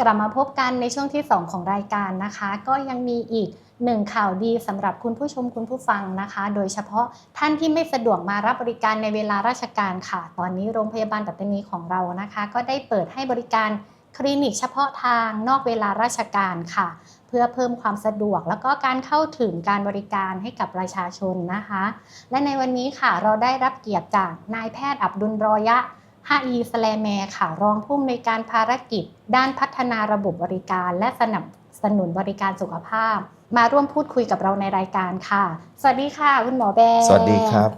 กลับมาพบกันในช่วงที่ 2 ของรายการนะคะ ก็ยังมีอีกหนึ่งข่าวดีสำหรับคุณผู้ชมคุณผู้ฟังนะคะ โดยเฉพาะท่านที่ไม่สะดวกมารับบริการในเวลาราชการค่ะ ตอนนี้โรงพยาบาลปัตตานีของเรานะคะ ก็ได้เปิดให้บริการคลินิกเฉพาะทางนอกเวลาราชการค่ะ เพื่อเพิ่มความสะดวกแล้วก็การเข้าถึงการบริการให้กับประชาชนนะคะ และในวันนี้ค่ะเราได้รับเกียรติจากนายแพทย์อับดุลรอยะ ฮาอีสแลแมค่ะ รองผู้อำนวยการภารกิจ ด้านพัฒนาระบบบริการ และสนับสนุนบริการสุขภาพ มาร่วมพูดคุยกับเราในรายการค่ะ สวัสดีค่ะ คุณหมอแบร์สวัสดีครับ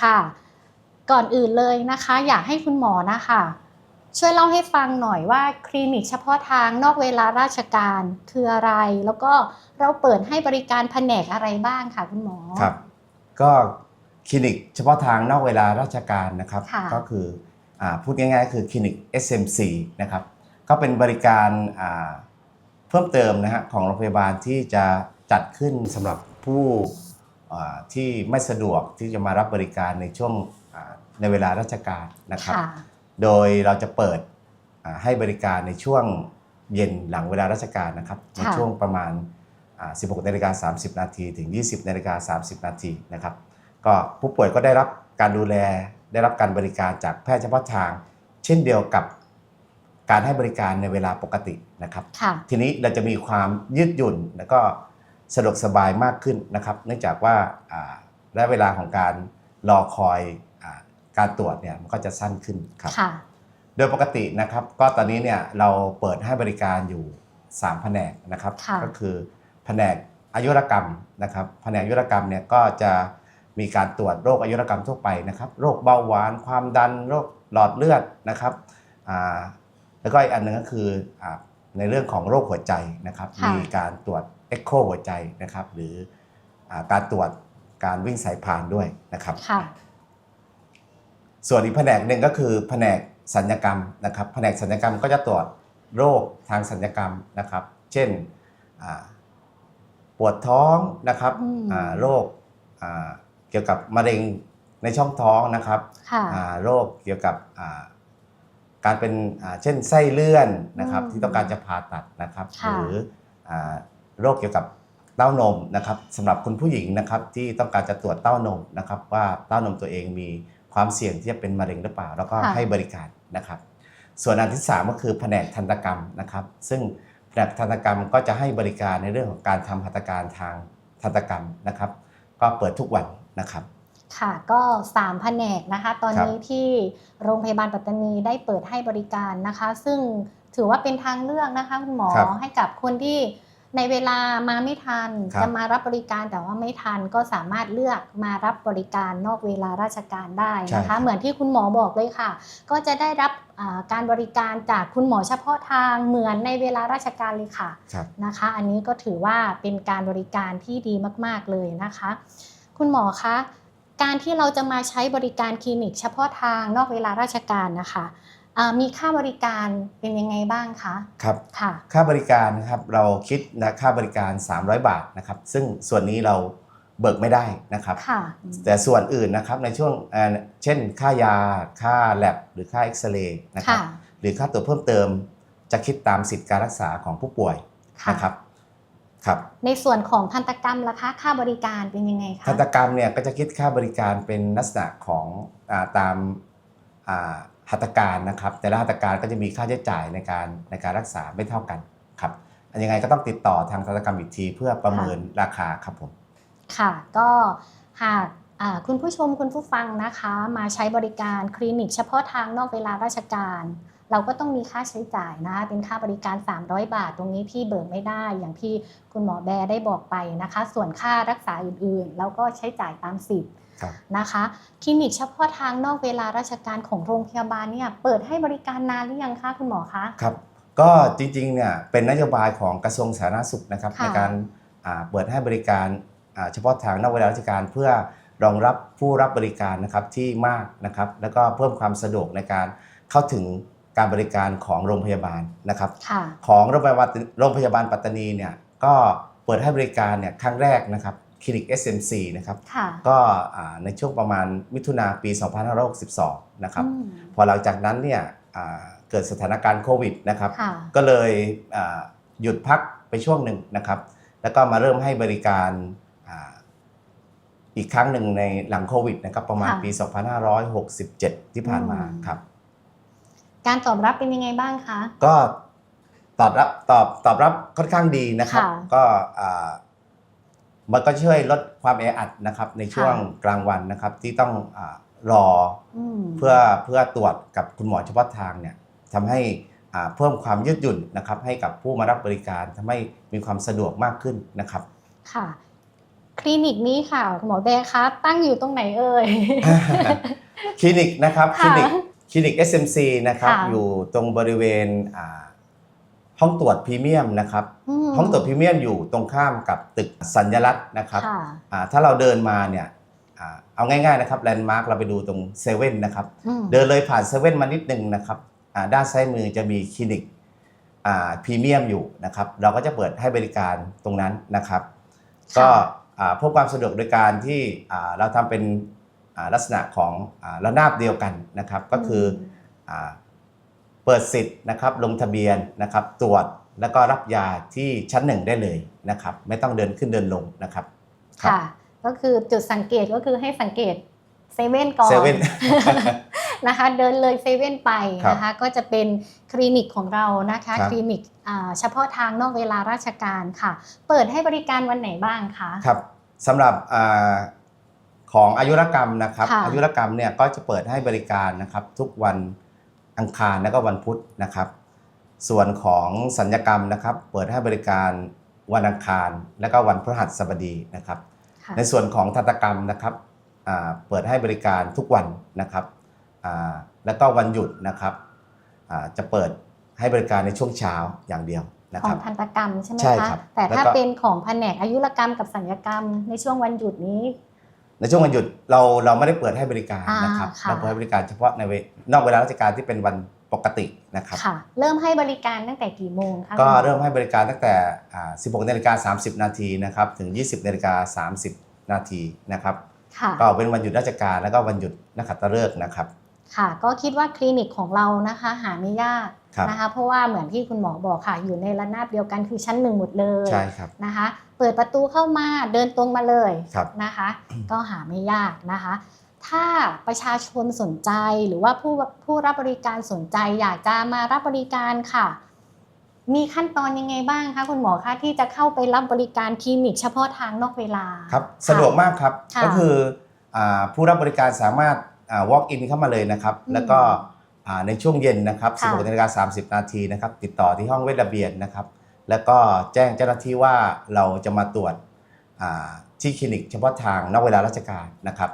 ค่ะ ก่อนอื่นเลยนะคะ อยากให้คุณหมอนะคะ ช่วยเล่าให้ฟังหน่อยว่าคลินิกเฉพาะทางนอกเวลาราชการคืออะไร แล้วก็เราเปิดให้บริการแผนกอะไรบ้างค่ะ คุณหมอ ครับ ก็คลินิกเฉพาะทางนอกเวลาราชการนะครับค่ะก็คืออา พูดง่ายๆ คือคลินิก SMC นะครับก็เป็นบริการอ่าเพิ่มเติมนะฮะของโรงพยาบาลที่จะจัดขึ้นสำหรับผู้อ่าที่ไม่สะดวกที่จะมารับบริการในช่วงอ่าในเวลาราชการนะครับค่ะโดยเราจะเปิดอ่าให้บริการในช่วงเย็นหลังเวลาราชการนะครับ ในช่วงประมาณอ่า16นาฬิกา30 นาทีถึง 20นาฬิกา30 นาทีนะครับ ก็ผู้ป่วยก็ได้รับการดูแล ได้รับการบริการจากแพทย์เฉพาะทาง เช่นเดียวกับการให้บริการในเวลาปกตินะครับค่ะทีนี้เราจะมีความยืดหยุ่นแล้วก็สะดวกสบายมากขึ้นนะครับ เนื่องจากว่าอ่าและเวลาของการรอคอยอาการตรวจเนี่ยมันก็จะสั้นขึ้นครับค่ะโดยปกตินะครับ ก็ตอนนี้เนี่ยเราเปิดให้บริการอยู่ 3 แผนกนะครับค่ะก็คือแผนกอายุรกรรมนะครับ แผนกอายุรกรรมเนี่ยก็จะ มีการตรวจโรคอายุรกรรมทั่วไปนะครับ โรคเบาหวาน ความดัน โรคหลอดเลือดนะครับอ่าแล้วก็อีกอันหนึงก็คืออาในเรื่องของโรคหัวใจนะครับค่ะมีการตรวจเอ็กโคหัวใจนะครับ หรืออาการตรวจการวิ่งสายพานด้วยนะครับค่ะส่วนอีกแผนกหนึ่งก็คือแผนกสัญญกรรมนะครับ แผนกสัญญกรรมก็จะตรวจโรคทางสัญญกรรมนะครับ เช่นอ่าปวดท้องนะครับอืมอ่าโรคอ่า เกี่ยวกับมะเร็งในช่องท้องนะครับค่ะ อ่าโรคเกี่ยวกับอ่าการเป็นอ่าเช่นไส้เลื่อนนะครับ อืมที่ต้องการจะผ่าตัดนะครับหค่ะรืออ่าโรคเกี่ยวกับเต้านมนะครับสำหรับคุณผู้หญิงนะครับที่ต้องการจะตรวจเต้านมนะครับ ว่าเต้านมตัวเองมีความเสี่ยงที่จะเป็นมะเร็งหรือเปล่า แล้วก็ค่ะ ให้บริการนะครับ ส่วนอันที่3ก็คือแผนกทันตกรรมนะครับ ซึ่งแผนกทันตกรรมก็จะให้บริการในเรื่องของการทำหัตถการทางทันตกรรมนะครับ ก็เปิดทุกวัน นะครับค่ะก็3แผนกนะคะตอนนี้ที่โรงพยาบาลปัตตานีได้เปิดให้บริการนะคะ ซึ่งถือว่าเป็นทางเลือกนะคะคุณหมอครับให้กับคนที่ในเวลามาไม่ทันครับจะมารับบริการแต่ว่าไม่ทันก็สามารถเลือกมารับบริการนอกเวลาราชการได้นะคะ เหมือนที่คุณหมอบอกเลยค่ะ ก็จะได้รับอ่าการบริการจากคุณหมอเฉพาะทางเหมือนในเวลาราชการเลยค่ะครับนะคะ อันนี้ก็ถือว่าเป็นการบริการที่ดีมาก ๆเลยนะคะ คุณหมอคะ การที่เราจะมาใช้บริการคลินิก เฉพาะทางนอกเวลาราชการนะคะอ่ามีค่าบริการเป็นยังไงบ้างคะ ครับค่ะค่าบริการนะครับเราคิดนะค่าบริการ 300 บาทนะครับซึ่งส่วนนี้เราเบิกไม่ได้นะครับค่ะแต่ส่วนอื่นนะครับในช่วงเอ่อเช่น ค่ายา ค่าแลบหรือค่าเอ็กซเรย์นะครับค่ะหรือค่าตรวจเพิ่มเติมจะคิดตามสิทธิการรักษาของผู้ป่วยค่ะนะครับ ครับในส่วนของทันตกรรมล่ะคะค่าบริการเป็นยังไงคะทันตกรรมเนี่ยก็จะคิดค่าบริการเป็นลักษณะของอาตามอ่าหัตถการนะครับ แต่ละหัตถการก็จะมีค่าใช้จ่ายในการในการรักษาไม่เท่ากันครับอันยังไงก็ต้องติดต่อทางทันตกรรมอีกทีเพื่อประเมินราคาครับผมค่ะก็หากอ่าคุณผู้ชมคุณผู้ฟังนะคะ มาใช้บริการคลินิกเฉพาะทางนอกเวลาราชการ เราก็ต้องมีค่าใช้จ่ายนะคะเป็นค่าบริการ 300 บาท ตรงนี้ที่เบิกไม่ได้อย่างที่คุณหมอแบร์ได้บอกไปนะคะ ส่วนค่ารักษาอื่นๆ เราก็ใช้จ่ายตามสิทธิ์ครับนะคะคลินิกเฉพาะทางนอกเวลาราชการของโรงพยาบาลเนี่ยเปิดให้บริการนานหรือยังคะคุณหมอคะครับก็จริงๆเนี่ยเป็นนโยบายของกระทรวงสาธารณสุขนะครับค่ะในการอ่าเปิดให้บริการอ่าเฉพาะทางนอกเวลาราชการเพื่อรองรับผู้รับบริการนะครับที่มากนะครับ แล้วก็เพิ่มความสะดวกในการเข้าถึง การบริการของโรงพยาบาลนะครับค่ะของโรงพยาบาลโรงพยาบาลปัตตานีเนี่ยก็เปิดให้บริการเนี่ยครั้งแรกนะครับคลินิก SMC นะครับค่ะก็อ่าในช่วงประมาณมิถุนาปี 2562 นะครับอืมพอหลังจากนั้นเนี่ยอ่าเกิดสถานการณ์โควิดนะครับค่ะก็เลยอ่าหยุดพักไปช่วงหนึ่งนะครับ แล้วก็มาเริ่มให้บริการอ่าอีกครั้งหนึ่งในหลังโควิดนะครับประมาณค่ะปี 2567 ที่ผ่านมาอืมครับ การตอบรับเป็นยังไงบ้างคะ ก็ตอบรับตอบตอบรับค่อนข้างดีนะครับ ค่ะก็อ่ามันก็ช่วยลดความแออัดนะครับ ในช่วงค่ะ กลางวันนะครับ ที่ต้องอารออืม เพื่อเพื่อตรวจกับคุณหมอเฉพาะทางเนี่ยทำให้อ่าเพิ่มความยืดหยุ่นนะครับ ให้กับผู้มารับบริการทำให้มีความสะดวกมากขึ้นนะครับ ค่ะ คลินิกนี้ค่ะคุณหมอแบร์คะตั้งอยู่ตรงไหนเอ่ย คลินิกนะครับคค่ะลินิกค ลินิก SMC นะครับ ค่ะอยู่ตรงบริเวณอ่าห้องตรวจพรีเมียมนะครับมห้องตรวจพรีเมียมอยู่ตรงข้ามกับตึกสัญลักษณ์นะครับค่ะ อ่าถ้าเราเดินมาเนี่ยอ่าเอาง่ายๆนะครับแลนด์มาร์กเราไปดูตรงเซเว่นนะครับ อืม เดินเลยผ่านเซเว่นมานิดนึงนะครับอ่าด้านซ้ายมือจะมีคลินิกอ่าพรีเมียมอยู่นะครับ เราก็จะเปิดให้บริการตรงนั้นนะครับ ค่ะ ก็อ่าเพื่อความสะดวกโดยการที่อ่าเราทำเป็นอ่า ลักษณะของอ่าระนาบเดียวกันนะครับ ก็คือออ่าเปิดสิทธิ์นะครับลงทะเบียนนะครับตรวจแล้วก็รับยาที่ชั้นหนึ่งได้เลยนะครับ ไม่ต้องเดินขึ้นเดินลงนะครับครับค่ะก็คือจุดสังเกตก็คือให้สังเกตเซเว่นก่อนเซเว่นนะคะเดินเลยเซเว่นไปครับนะคะก็จะเป็นคลินิกของเรานะคะครับคลินิกอ่าเฉพาะทางนอกเวลาราชการค่ะ เปิดให้บริการวันไหนบ้างคะครับสำหรับอา ของอายุรกรรมนะครับค่ะอายุรกรรมเนี่ยก็จะเปิดให้บริการนะครับ ทุกวันอังคารและก็วันพุธนะครับ ส่วนของสัญญกรรมนะครับ เปิดให้บริการวันอังคาร และก็วันพฤหัสบดีนะครับค่ะในส่วนของทันตกรรมนะครับอ่าเปิดให้บริการทุกวันนะครับอ่าแล้วก็วันหยุดนะครับอ่าจะเปิดให้บริการในช่วงเช้าอย่างเดียวนะขคอรังบทันตกรรมใช่ไหมใช่คะครับแต่แล้วถ้าก็เป็นของแผนกอายุรกรรมกับสัญญกรรมในช่วงวันหยุดนี้ ในช่วงวันหยุดเราเราไม่ได้เปิดให้บริการอ่านะครับค่ะ เราเปิดให้บริการเฉพาะในเวนอกเวลาราชการที่เป็นวันปกตินะครับ ค่ะ เริ่มให้บริการตั้งแต่กี่โมงคะก็คุณหอเริ่มให้บริการตั้งแต่อ่า16นาฬิกา30 นาทีนะครับถึง 20นาฬิกา30 นาทีนะครับ ค่ะ ก็เป็นวันหยุดราชการแล้วก็วันหยุดนักขัตฤกษ์นะครับ ค่ะ ก็คิดว่าคลินิกของเรานะคะ หาไม่ยากครับ นะคะ เพราะว่าเหมือนที่คุณหมอบอกค่ะ อยู่ในระนาบเดียวกันคือชั้นหนึ่งหมดเลยใช่ครับ นะคะ เปิดประตูเข้ามาเดินตรงมาเลยครับนะคะ ก็หาไม่ยากนะคะ ถ้าประชาชนสนใจหรือว่าผู้ผู้รับบริการสนใจอยากจะมารับบริการค่ะ มีขั้นตอนยังไงบ้างคะคุณหมอคะที่จะเข้าไปรับบริการคลินิกเฉพาะทางนอกเวลาครับสะดวกมากครับค่ะก็คืออาผู้รับบริการสามารถอ่า walk in เข้ามาเลยนะครับอืมแล้วก็อ่าในช่วงเย็นนะครับค่ะ16นาฬิกา30 นาทีนะครับ ติดต่อที่ห้องเวชระเบียนนะครับ แล้วก็แจ้งเจ้าหน้าที่ว่าเราจะมาตรวจอ่าที่คลินิกเฉพาะทางนอกเวลาราชการนะครับ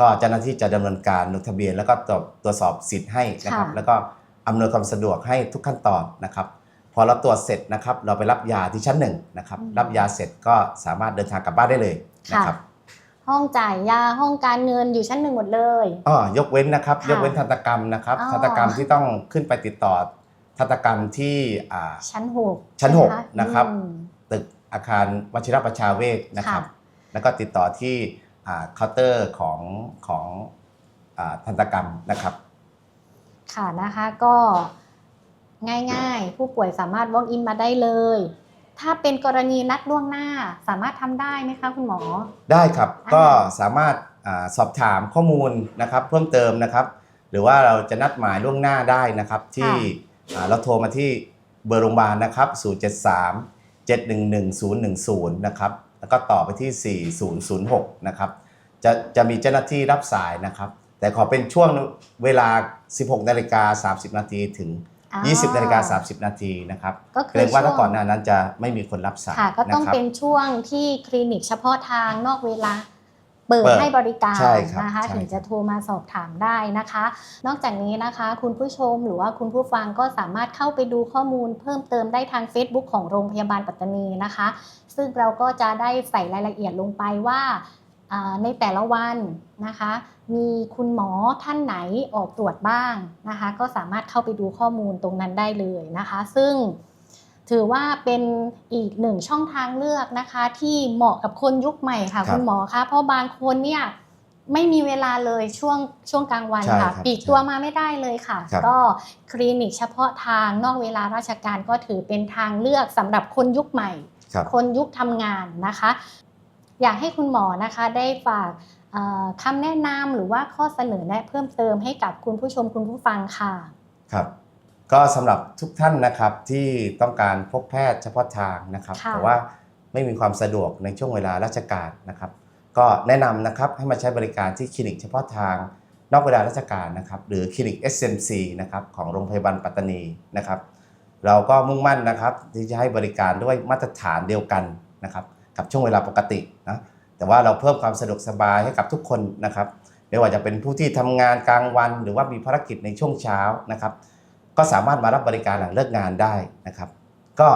ก็เจ้าหน้าที่จะดำเนินการลงทะเบียน แล้วก็ตรวจตรวจสอบสิทธิ์ให้นะครับค่ะแล้วก็อำนวยความสะดวกให้ทุกขั้นตอนนะครับพอเราตรวจเสร็จนะครับเราไปรับยาที่ชั้นหนึ่งนะครับอืมรับยาเสร็จก็สามารถเดินทางกลับบ้านได้เลยนะค่ะครับห้องจ่ายยาห้องการเงินอยู่ชั้นหนึ่งหมดเลยอ๋อยกเว้นนะครับค่ะยกเว้นทันตกรรมนะครับอ๋อทันตกรรมที่ต้องขึ้นไปติดต่อ ทันตกรรมที่อ่าชั้นหกชั้นหกใช่ไหมนะครับอืมตึกอาคารวชิรประชาเวชนะครับค่ะแล้วก็ติดต่อที่อ่าเคาน์เตอร์ของของอ่าทันตกรรมนะครับ ค่ะนะคะก็ง่ายๆ ผู้ป่วยสามารถ walk in มาได้เลย ถ้าเป็นกรณีนัดล่วงหน้าสามารถทำได้ไหมคะคุณหมอ ได้ครับอ่าก็สามารถอาสอบถามข้อมูลนะครับ เพิ่มเติมนะครับ หรือว่าเราจะนัดหมายล่วงหน้าได้นะครับที่อ่า เราโทรมาที่เบอร์โรงพยาบาลนะครับ 073 711 010 นะครับ แล้วก็ต่อไปที่ 4006 นะครับ จะจะมีเจ้าหน้าที่รับสายนะครับ แต่ขอเป็นช่วงเวลา 16นาฬิกา30 นาทีถึงอ่า20นาฬิกา30 นาทีนะครับก็เกคืรองว่าถ้าช่วงก่อนหน้านั้นจะไม่มีคนรับสายค่ะก็ต้องนะครับเป็นช่วงที่คลินิกเฉพาะทางนอกเวลา เปิดเปิดให้บริการใช่ครับนะคะใช่ถึงจะโทรมาสอบถามได้นะคะ นอกจากนี้นะคะ คุณผู้ชมหรือว่าคุณผู้ฟังก็สามารถเข้าไปดูข้อมูลเพิ่มเติมได้ทาง Facebook ของโรงพยาบาลปัตตานีนะคะ ซึ่งเราก็จะได้ใส่รายละเอียดลงไปว่าอ่าในแต่ละวันนะคะ มีคุณหมอท่านไหนออกตรวจบ้างนะคะ ก็สามารถเข้าไปดูข้อมูลตรงนั้นได้เลยนะคะ ซึ่ง ถือว่าเป็นอีกหนึ่งช่องทางเลือกนะคะ ที่เหมาะกับคนยุคใหม่ค่ะครับคุณหมอคะเพราะบางคนเนี่ยไม่มีเวลาเลยช่วงช่วงกลางวันใช่ค่ะครับปลีกตัวมาไม่ได้เลยค่ะครับก็คลินิกเฉพาะทางนอกเวลาราชการก็ถือเป็นทางเลือกสำหรับคนยุคใหม่ครับคนยุคทำงานนะคะ อยากให้คุณหมอนะคะได้ฝากเอ่อคำแนะนำหรือว่าข้อเสนอแนะเพิ่มเติมให้กับคุณผู้ชมคุณผู้ฟังค่ะ ครับ ก็สำหรับทุกท่านนะครับที่ต้องการพบแพทย์เฉพาะทางนะครับ ค่ะ แต่ว่าไม่มีความสะดวกในช่วงเวลาราชการนะครับ ก็แนะนำนะครับให้มาใช้บริการที่คลินิกเฉพาะทาง นอกเวลาราชการนะครับ หรือคลินิก SMC นะครับของโรงพยาบาลปัตตานีนะครับ เราก็มุ่งมั่นนะครับที่จะให้บริการด้วยมาตรฐานเดียวกันนะครับ กับช่วงเวลาปกตินะแต่ว่าเราเพิ่มความสะดวกสบายให้กับทุกคนนะครับ ไม่ว่าจะเป็นผู้ที่ทำงานกลางวัน หรือว่ามีภารกิจในช่วงเช้านะครับ ก็สามารถมารับบริการหลังเลิกงานได้นะครับ ก็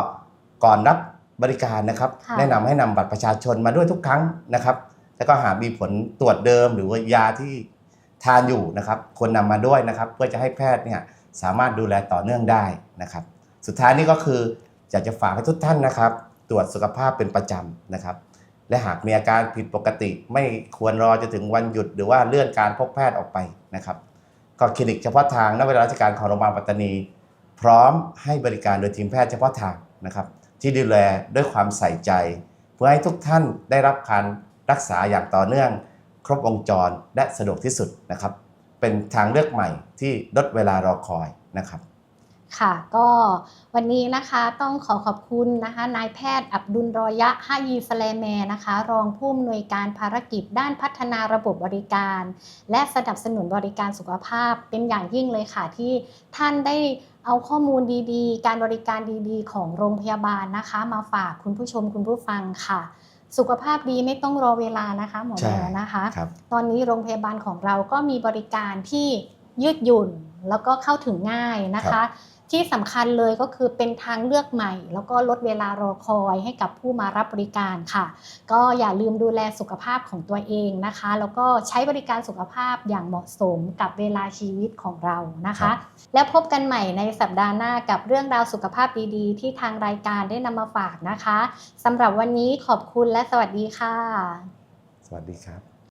ก่อนรับบริการนะครับค่ะแนะนำให้นำบัตรประชาชนมาด้วยทุกครั้งนะครับ แล้วก็หากมีผลตรวจเดิมหรือว่ายาที่ทานอยู่นะครับควรนำมาด้วยนะครับ เพื่อจะให้แพทย์เนี่ยสามารถดูแลต่อเนื่องได้นะครับ สุดท้ายนี้ก็คืออยากจะฝากให้ทุกท่านนะครับ ตรวจสุขภาพเป็นประจำนะครับ และหากมีอาการผิดปกติ ไม่ควรรอจะถึงวันหยุดหรือว่าเลื่อนการพบแพทย์ออกไปนะครับ ก็คลินิกเฉพาะทางณเวลาราชการของโรงพยาบาลปัตตานี พร้อมให้บริการโดยทีมแพทย์เฉพาะทางนะครับ ที่ดูแลด้วยความใส่ใจ เพื่อให้ทุกท่านได้รับการรักษาอย่างต่อเนื่อง ครบวงจรและสะดวกที่สุดนะครับ เป็นทางเลือกใหม่ที่ลดเวลารอคอยนะครับ ค่ะก็วันนี้นะคะต้องขอขอบคุณนะคะนายแพทย์อับดุลรอยะฮายีสแลแมนะคะ รองผู้อำนวยการภารกิจด้านพัฒนาระบบบริการ และสนับสนุนบริการสุขภาพเป็นอย่างยิ่งเลยค่ะที่ท่านได้เอาข้อมูลดีๆ การบริการดีๆ ของโรงพยาบาลนะคะ มาฝากคุณผู้ชมคุณผู้ฟังค่ะ สุขภาพดีไม่ต้องรอเวลานะคะหมอใช่แมวนะคะครับตอนนี้โรงพยาบาลของเราก็มีบริการที่ยืดหยุ่นแล้วก็เข้าถึงง่ายนะครัคะบ ที่สำคัญเลยก็คือเป็นทางเลือกใหม่ แล้วก็ลดเวลารอคอยให้กับผู้มารับบริการค่ะ ก็อย่าลืมดูแลสุขภาพของตัวเองนะคะ แล้วก็ใช้บริการสุขภาพอย่างเหมาะสมกับเวลาชีวิตของเรานะคะ แล้วพบกันใหม่ในสัปดาห์หน้ากับเรื่องราวสุขภาพดีๆ ที่ทางรายการได้นำมาฝากนะคะสำหรับวันนี้ขอบคุณและสวัสดีค่ะ สวัสดีครับ